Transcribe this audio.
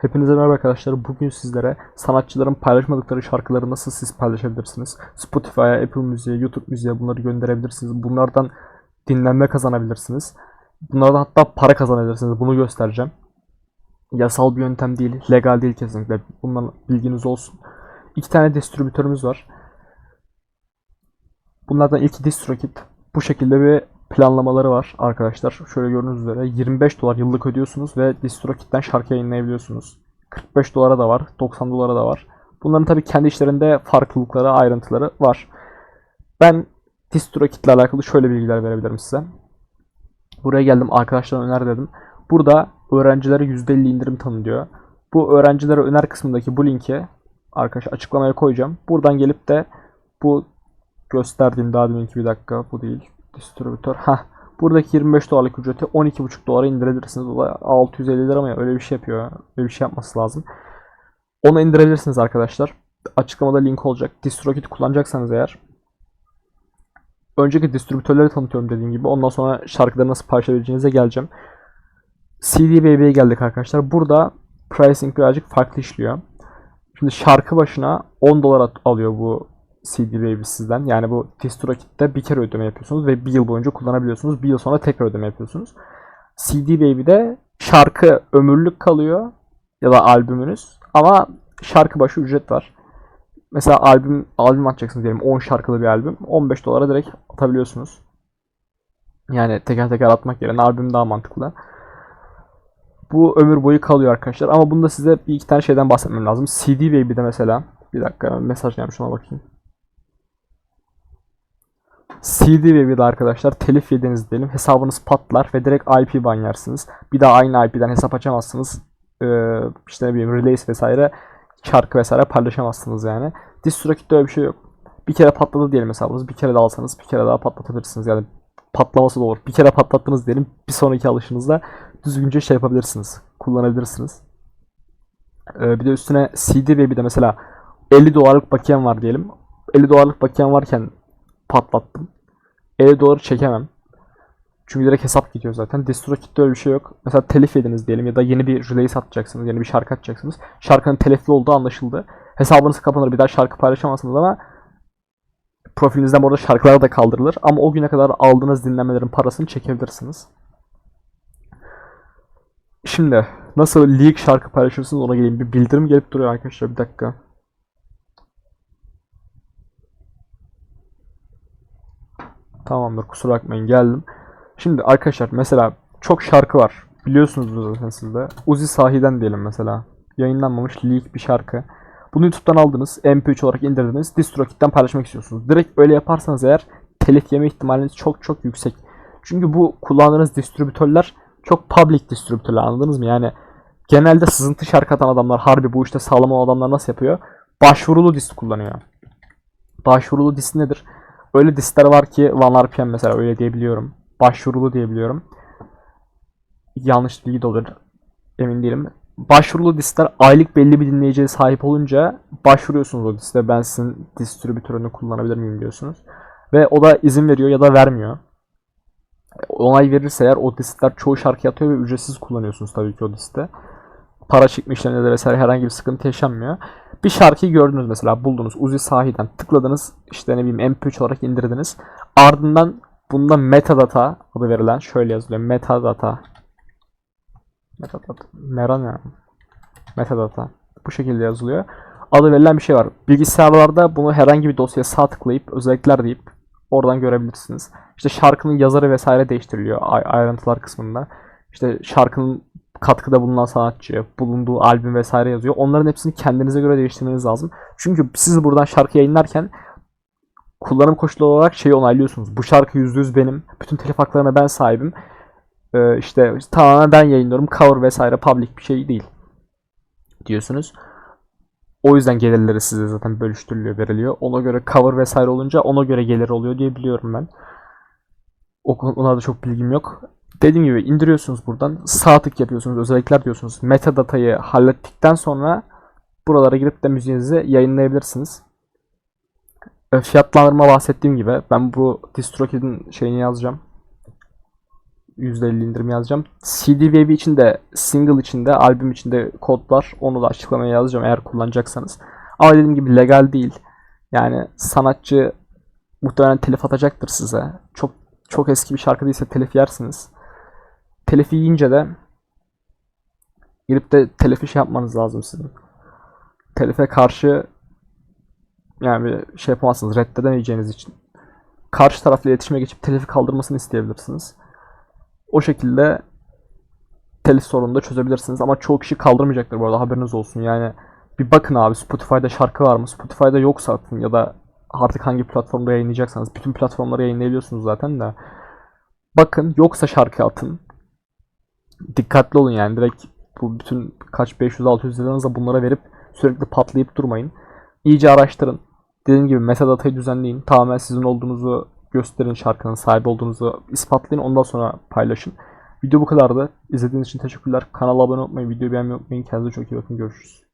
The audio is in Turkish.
Hepinize merhaba arkadaşlar. Bugün sizlere sanatçıların paylaşmadıkları şarkıları nasıl siz paylaşabilirsiniz? Spotify'a, Apple Müziğe, YouTube Müziğe bunları gönderebilirsiniz. Bunlardan dinlenme kazanabilirsiniz. Bunlardan hatta para kazanabilirsiniz. Bunu göstereceğim. Yasal bir yöntem değil, legal değil kesinlikle. Bundan bilginiz olsun. İki tane distribütörümüz var. Bunlardan ilki DistroKid. Bu şekilde bir planlamaları var arkadaşlar. Şöyle gördüğünüz üzere 25 dolar yıllık ödüyorsunuz ve DistroKid'den şarkı yayınlayabiliyorsunuz. 45 dolara da var, 90 dolara da var. Bunların tabii kendi işlerinde farklılıkları, ayrıntıları var. Ben DistroKid ile alakalı şöyle bilgiler verebilirim size. Buraya geldim arkadaşlara öner dedim. Burada öğrencilere %50 indirim tanınıyor. Bu öğrencilere öner kısmındaki bu linki arkadaşlar açıklamaya koyacağım. Buradan gelip de bu gösterdiğim daha deminki bir dakika bu değil. Distribütör. Ha. Buradaki 25 dolarlık ücreti 12,5 dolara indirebilirsiniz. O da 650 lira mı ya? Öyle bir şey yapıyor. Öyle bir şey yapması lazım. Onu indirebilirsiniz arkadaşlar. Açıklamada link olacak. DistroKid kullanacaksanız eğer. Önceki distribütörleri tanıtıyorum dediğim gibi. Ondan sonra şarkıları nasıl paylaşabileceğinize geleceğim. CD Baby'ye geldik arkadaşlar. Burada pricing birazcık farklı işliyor. Şimdi şarkı başına 10 dolar alıyor bu CD Baby sizden. Yani bu DistroKid'de bir kere ödeme yapıyorsunuz ve bir yıl boyunca kullanabiliyorsunuz. Bir yıl sonra tekrar ödeme yapıyorsunuz. CD Baby'de şarkı ömürlük kalıyor ya da albümünüz ama şarkı başı ücret var. Mesela albüm albüm atacaksınız diyelim 10 şarkılı bir albüm 15 dolara direkt atabiliyorsunuz. Yani teker teker atmak yerine albüm daha mantıklı. Bu ömür boyu kalıyor arkadaşlar ama bunda size bir iki tane şeyden bahsetmem lazım. CD Baby'de mesela bir dakika mesaj gelmiş ona bakayım. CD Baby'de arkadaşlar telif yediniz diyelim hesabınız patlar ve direkt IP ban. Bir daha aynı IP'den hesap açamazsınız. Ee, işte ne bileyim release vesaire şarkı vesaire paylaşamazsınız yani. DistroKid'de öyle bir şey yok. Bir kere patladı diyelim hesabınız. Bir kere daha alsanız bir kere daha patlatabilirsiniz. Yani patlaması da olur. Bir kere patlattınız diyelim. Bir sonraki alışınızda düzgünce şey yapabilirsiniz. Kullanabilirsiniz. Ee, bir de üstüne CD Baby'de mesela 50 dolarlık bakiyem var diyelim. 50 dolarlık bakiyem varken patlattım. 50 doları çekemem. Çünkü direkt hesap gidiyor zaten. DistroKid'de öyle bir şey yok. Mesela telif yediniz diyelim ya da yeni bir release atacaksınız, yeni bir şarkı atacaksınız. Şarkının telifli olduğu anlaşıldı. Hesabınız kapanır, bir daha şarkı paylaşamazsınız ama profilinizden bu arada şarkılar da kaldırılır. Ama o güne kadar aldığınız dinlemelerin parasını çekebilirsiniz. Şimdi nasıl leak şarkı paylaşırsınız ona geleyim. Bir bildirim gelip duruyor arkadaşlar bir dakika. Tamamdır kusura bakmayın geldim. Şimdi arkadaşlar mesela çok şarkı var. Biliyorsunuz zaten siz de. Uzi Sahi'den diyelim mesela. Yayınlanmamış leak bir şarkı. Bunu YouTube'dan aldınız. MP3 olarak indirdiniz. DistroKid'den paylaşmak istiyorsunuz. Direkt öyle yaparsanız eğer telif yeme ihtimaliniz çok çok yüksek. Çünkü bu kullandığınız distribütörler çok public distribütörler anladınız mı? Yani genelde sızıntı şarkı atan adamlar harbi bu işte sağlam olan adamlar nasıl yapıyor? Başvurulu disk kullanıyor. Başvurulu disk nedir? Öyle diskler var ki OneRPM mesela öyle diyebiliyorum. Başvurulu diyebiliyorum. Yanlış bilgi de olur. Emin değilim. Başvurulu diskler aylık belli bir dinleyiciye sahip olunca başvuruyorsunuz o diske. Ben sizin distribütörünü kullanabilir miyim diyorsunuz. Ve o da izin veriyor ya da vermiyor. Onay verirse eğer o diskler çoğu şarkı atıyor ve ücretsiz kullanıyorsunuz tabii ki o diskte. Para çıkma işlerinde de vesaire herhangi bir sıkıntı yaşanmıyor. Bir şarkıyı gördünüz mesela buldunuz Uzi Sahi'den tıkladınız işte ne bileyim MP3 olarak indirdiniz. Ardından bunda metadata adı verilen şöyle yazılıyor metadata metadata mera ne? metadata bu şekilde yazılıyor. Adı verilen bir şey var. Bilgisayarlarda bunu herhangi bir dosyaya sağ tıklayıp özellikler deyip oradan görebilirsiniz. İşte şarkının yazarı vesaire değiştiriliyor ay- ayrıntılar kısmında. İşte şarkının katkıda bulunan sanatçı, bulunduğu albüm vesaire yazıyor. Onların hepsini kendinize göre değiştirmeniz lazım. Çünkü siz buradan şarkı yayınlarken kullanım koşulu olarak şeyi onaylıyorsunuz. Bu şarkı %100 benim. Bütün telif haklarına ben sahibim. Ee, işte tamamen ben yayınlıyorum. Cover vesaire public bir şey değil. Diyorsunuz. O yüzden gelirleri size zaten bölüştürülüyor, veriliyor. Ona göre cover vesaire olunca ona göre gelir oluyor diye biliyorum ben. O konuda çok bilgim yok. Dediğim gibi indiriyorsunuz buradan. Sağ tık yapıyorsunuz. Özellikler diyorsunuz. Metadatayı hallettikten sonra buralara girip de müziğinizi yayınlayabilirsiniz. E, Fiyatlandırma bahsettiğim gibi ben bu DistroKid'in şeyini yazacağım. %50 indirim yazacağım. CD Baby için de single için de albüm için de kod var. Onu da açıklamaya yazacağım eğer kullanacaksanız. Ama dediğim gibi legal değil. Yani sanatçı muhtemelen telif atacaktır size. Çok çok eski bir şarkı değilse telif yersiniz. Telif yiyince de girip de telifi şey yapmanız lazım sizin. Telife karşı yani bir şey yapamazsınız reddedemeyeceğiniz için. Karşı tarafla iletişime geçip telifi kaldırmasını isteyebilirsiniz. O şekilde telif sorununu da çözebilirsiniz ama çoğu kişi kaldırmayacaktır bu arada haberiniz olsun. Yani bir bakın abi Spotify'da şarkı var mı? Spotify'da yoksa atın ya da artık hangi platformda yayınlayacaksanız bütün platformlara yayınlayabiliyorsunuz zaten de. Bakın yoksa şarkı atın. Dikkatli olun yani direkt bu bütün kaç 500-600 liranızı bunlara verip sürekli patlayıp durmayın. İyice araştırın. Dediğim gibi metadatayı düzenleyin. Tamamen sizin olduğunuzu gösterin şarkının sahibi olduğunuzu ispatlayın ondan sonra paylaşın. Video bu kadardı. İzlediğiniz için teşekkürler. Kanala abone olmayı, videoyu beğenmeyi unutmayın. Kendinize çok iyi bakın. Görüşürüz.